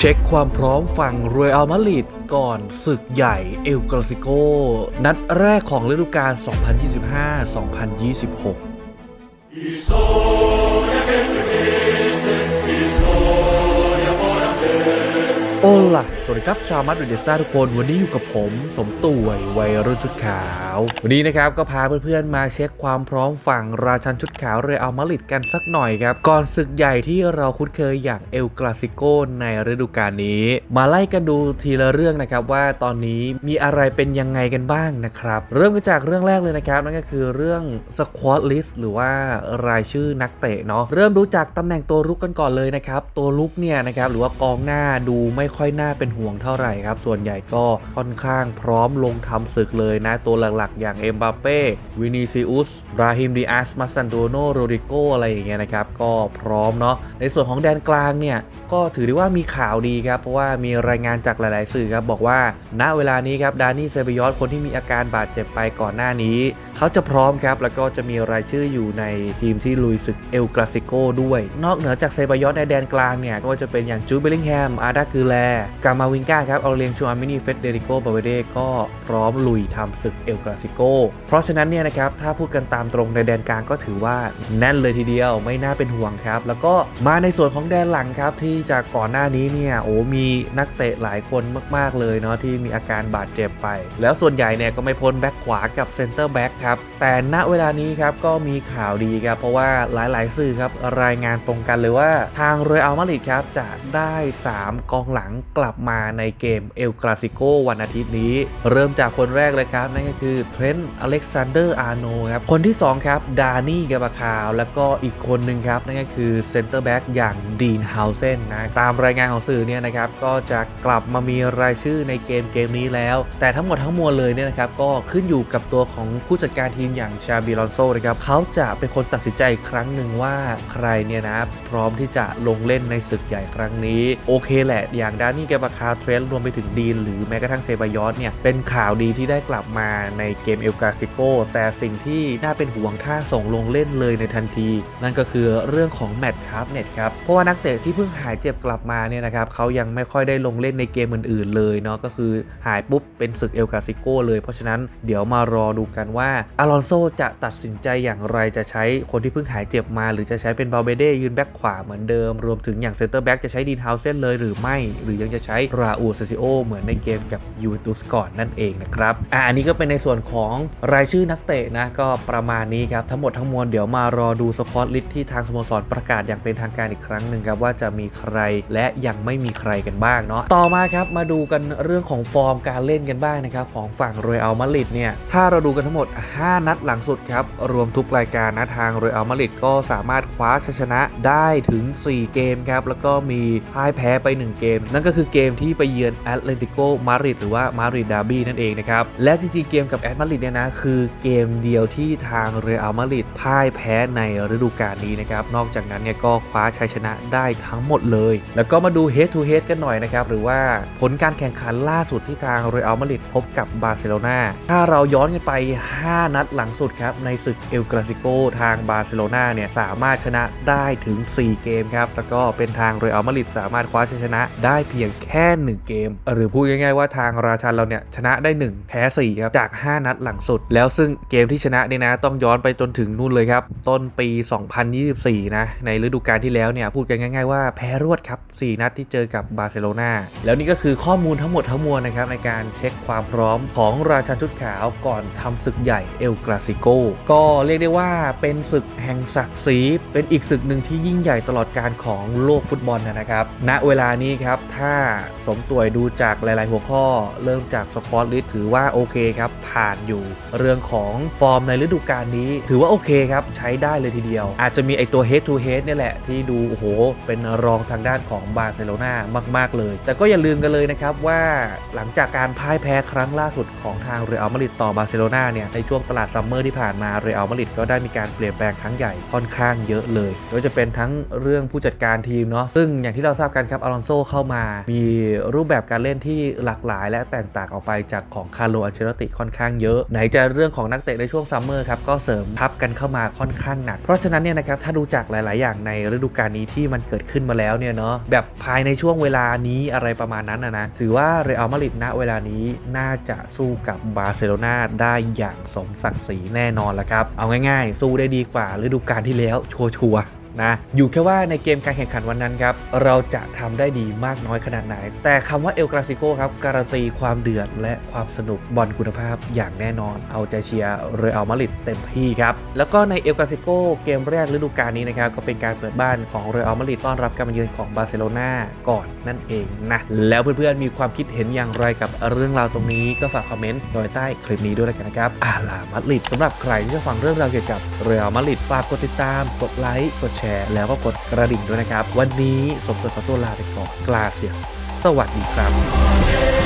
เช็คความพร้อมฝั่งรวยอัลมาดริดก่อนศึกใหญ่เอลกลาสิโก นัดแรกของฤดูกาล 2025-2026 โอล่ะ สวัสดีครับ ชาวมัดริดสตาร์ทุกคน วันนี้อยู่กับผม สมตุยวัยรุ่นชุดขาว วันนี้นะครับ ก็พาเพื่อนๆ มาเช็คความพร้อมฝั่งราชันชุดขาวเรอัลมาดริดกันสักหน่อยครับ ก่อนศึกใหญ่ที่เราคุ้นเคยอย่างเอลกลาสิโกในฤดูกาลนี้ มาไล่กันดูทีละเรื่องนะครับว่าตอนนี้มีอะไรเป็นยังไงกันบ้างนะครับ เริ่มกันจากเรื่องแรกเลยนะครับนั่นก็คือเรื่องสควอตลิสหรือว่ารายชื่อนักเตะเนาะเริ่มดูจากตำแหน่งตัวรุกกันก่อนเลยนะครับตัวรุกเนี่ยนะครับหรือว่ากองหน้าดูไม่ค่อยน่าเป็นห่วงเท่าไหร่ครับ ส่วนใหญ่ก็ค่อนข้างพร้อมลงทำศึกเลยนะ ตัวหลักๆ อย่างเอ็มบาเป้วินิซิอุสบราฮิมดิอาสมาซันโดโนโรดิโกอะไรอย่างเงี้ยนะครับ ก็พร้อมเนาะในส่วนของแดนกลางเนี่ย ก็ถือได้ว่ามีข่าวดีครับ เพราะว่ามีรายงานจากหลาย ๆ สื่อครับ บอกว่า ณเวลานี้ครับดานี่เซบยอสคนที่มีอาการบาดเจ็บไปก่อนหน้านี้ เขาจะพร้อมครับ แล้วก็จะมีรายชื่ออยู่ในทีมที่ลุยศึกเอลกลาสิโกด้วย นอกเหนือจากเซบยอสในแดนกลางเนี่ยก็จะเป็นอย่างจูเบลลิงแฮมอาร์ดาคือแลกามาวิงกาครับเอาเลียงชูอามินีเฟเดริโกบาเวเดก็พร้อมลุยทำศึกเอลกลาสิโกเพราะฉะนั้นเนี่ยนะครับถ้าพูดกันตามตรงในแดนกลางก็ถือว่าแน่นเลยทีเดียวไม่น่าเป็นห่วงครับ แล้วก็มาในส่วนของแดนหลังครับที่จากก่อนหน้านี้เนี่ยโอ้มีนักเตะหลายคนมากๆเลยเนาะที่มีอาการบาดเจ็บไป แล้วส่วนใหญ่เนี่ยก็ไม่พ้นแบ็คขวากับเซนเตอร์แบ็คครับแต่ณเวลานี้ครับก็มีข่าวดีครับเพราะว่าหลายๆ สื่อครับรายงานตรงกันเลยว่า ทางเรอัลมาดริดครับจะได้ 3 กองหลังกลับมาในเกมเอลกราสิโกวันอาทิตย์นี้ เริ่มจากคนแรกเลยครับ นั่นก็คือเทรนต์อเล็กซานเดอร์อาร์โนครับ คนที่ 2 ครับ ดานี่กาบาคาว แล้วก็อีกคนหนึ่งครับ นั่นก็คือเซนเตอร์แบ็กอย่างดีนเฮาเซนนะตามรายงานของสื่อเนี่ยนะครับ ก็จะกลับมามีรายชื่อในเกมเกมนี้แล้ว แต่ทั้งหมดทั้งมวลเลยเนี่ยนะครับก็ขึ้นอยู่กับตัวของผู้จัดการทีมอย่างชาบิลอนโซนะครับเขาจะเป็นคนตัดสินใจอีกครั้งหนึ่งว่าใครเนี่ยนะพร้อมที่จะลงเล่นในศึกใหญ่ครั้งนี้โอเคแหละอย่างดานี่แกบาคาเทรนรวมไปถึงดีน หรือแม้กระทั่งเซบายอสเนี่ย เป็นข่าวดีที่ได้กลับมาในเกมเอลกาซิโกแต่สิ่งที่น่าเป็นห่วงถ้าส่งลงเล่นเลยในทันที นั่นก็คือเรื่องของแมตช์ชาร์ปเน็ตครับ เพราะว่านักเตะที่เพิ่งหายเจ็บกลับมาเนี่ยนะครับเขายังไม่ค่อยได้ลงเล่นในเกมอื่นๆเลยเนาะก็คือหายปุ๊บเป็นศึกเอลกาซิโกเลยเพราะฉะนั้นเดี๋ยวมารอดูกันว่าอลอนโซจะตัดสินใจอย่างไรจะใช้คนที่เพิ่งหายเจ็บมา หรือจะใช้เป็นบาเบเดยืนแบ็คขวาเหมือนเดิม รวมถึงอย่างเซนเตอร์แบ็กจะใช้ดีนเฮาเซนเลยหรือไม่หรือยังจะใช้ราอูเซซิโอเหมือนในเกมกับยูเวนตุสก่อนนั่นเองนะครับอ่าอันนี้ก็เป็นในส่วนของรายชื่อนักเตะนะก็ประมาณนี้ครับ ทั้งหมดทั้งมวลเดี๋ยวมารอดูสควอตลิสที่ทางสโมสรประกาศอย่างเป็นทางการอีกครั้งหนึ่งครับว่าจะมีใครและยังไม่มีใครกันบ้างเนาะต่อมาครับมาดูกันเรื่องของฟอร์มการเล่นกันบ้างนะครับของฝั่งรอยอัลมาดริดเนี่ยถ้าเราดูกันทั้งหมด 5 นัดหลังสุดครับรวมทุกรายการนะทางรอยอัลมาดริดก็สามารถคว้าชัยชนะได้ถึง 4 เกมครับแล้วก็มีพ่ายแพ้ไป 1 เกมนั่นก็คือเกมที่ไปเยือนแอตเลติโกมาดริดหรือว่ามาดริดดาร์บี้นั่นเองนะครับ และจริงๆ เกมกับแอตมาดริดเนี่ยนะ คือเกมเดียวที่ทางเรอัลมาดริดพ่ายแพ้ในฤดูกาลนี้นะครับ นอกจากนั้นเนี่ยก็คว้าชัยชนะได้ทั้งหมดเลย แล้วก็มาดู head to head กันหน่อยนะครับ หรือว่าผลการแข่งขันล่าสุดที่ทางเรอัลมาดริดพบกับบาร์เซโลนาถ้าเราย้อนกันไป 5 นัดหลังสุดครับในศึกเอลกราซิโกทางบาร์เซโลนาเนี่ยสามารถชนะได้ถึง 4 เกมครับแล้วก็เป็นทางเรอัลมาดริดสามารถคว้าชัยชนะได้เพียงแค่ 1 เกม หรือพูดง่ายๆว่าทางราชันเราเนี่ยชนะได้ 1 แพ้4ครับจาก 5 นัดหลังสุด แล้วซึ่งเกมที่ชนะเนี่ยนะต้องย้อนไปจนถึงนู่นเลยครับ ต้นปี 2024 นะ ในฤดูกาลที่แล้วเนี่ยพูดกันง่าย ๆว่าแพ้รวดครับ4นัดที่เจอกับบาร์เซโลนาแล้วนี่ก็คือข้อมูลทั้งหมดทั้งมวลนะครับในการเช็คความพร้อมของราชันชุดขาวก่อนทำศึกใหญ่เอลกราซิโกก็เรียกได้ว่าเป็นศึกแห่งศักดิ์ศรีเป็นอีกศึกหนึ่งที่ยิ่งใหญ่ตลอดการของโลกฟุตบอลนะครับณเวลานี้ครับถ้าสมตัวดูจากหลาย ๆ หัวข้อ เริ่มจากสควอตลิสถือว่าโอเคครับ ผ่านอยู่เรื่องของฟอร์มในฤดูกาลนี้ ถือว่าโอเคครับ ใช้ได้เลยทีเดียว อาจจะมีไอตัว head to head เนี่ยแหละ ที่ดูโอ้โห เป็นรองทางด้านของบาร์เซโลนามาก ๆ เลย แต่ก็อย่าลืมกันเลยนะครับว่าหลังจากการพ่ายแพ้ครั้งล่าสุดของทางเรอัลมาดริดต่อบาร์เซโลนาเนี่ยในช่วงตลาดซัมเมอร์ที่ผ่านมาเรอัลมาดริดก็ได้มีการเปลี่ยนแปลงครั้งใหญ่ค่อนข้างเยอะเลยโดยจะเป็นทั้งเรื่องผู้จัดการทีมเนาะซึ่งอย่างที่เราทราบกันครับอลอนโซเข้ามามามีรูปแบบการเล่นที่หลากหลาย และแตกต่างออกไปจากของคาร์โลอันเชลติค่อนข้างเยอะ ไหนจะเรื่องของนักเตะในช่วงซัมเมอร์ครับก็เสริมทับกันเข้ามาค่อนข้างหนัก เพราะฉะนั้นเนี่ยนะครับถ้าดูจากหลาย ๆ อย่างในฤดูกาลนี้ที่มันเกิดขึ้นมาแล้วเนี่ยเนาะแบบภายในช่วงเวลานี้อะไรประมาณนั้นนะนะถือว่าเรอัลมาดริดณเวลานี้น่าจะสู้กับบาร์เซโลนาได้อย่างสมศักดิ์ศรีแน่นอนละครับเอาง่าย ๆ สู้ได้ดีกว่าฤดูกาลที่แล้วชัวร์ นะอยู่แค่ว่าในเกมการแข่งขันวันนั้นครับเราจะทำได้ดีมากน้อยขนาดไหน แต่คำว่าเอลกราซิโกครับการันตีความเดือดและความสนุกบอลคุณภาพอย่างแน่นอน เอาใจเชียร์เรอัลมาดริดเต็มที่ครับแล้วก็ในเอลกราซิโกเกมแรกฤดูกาลนี้นะครับก็เป็นการเปิดบ้านของเรอัลมาดริดต้อนรับการมาเยือนของบาร์เซโลนาก่อนนั่นเองนะแล้วเพื่อนๆมีความคิดเห็นอย่างไรกับเรื่องราวตรงนี้ก็ฝากคอมเมนต์ไว้ใต้คลิปนี้ด้วยแล้วกันนะครับอาลามาดริดสำหรับใครที่จะฟังเรื่องราวเกี่ยวกับเรอัลมาดริดฝากกดติดตามกดไลค์กดแชร์แล้วก็กดกระดิ่งด้วยนะครับ วันนี้สมตัวขอตัวลาไปก่อนกลาเซียส สวัสดีครับ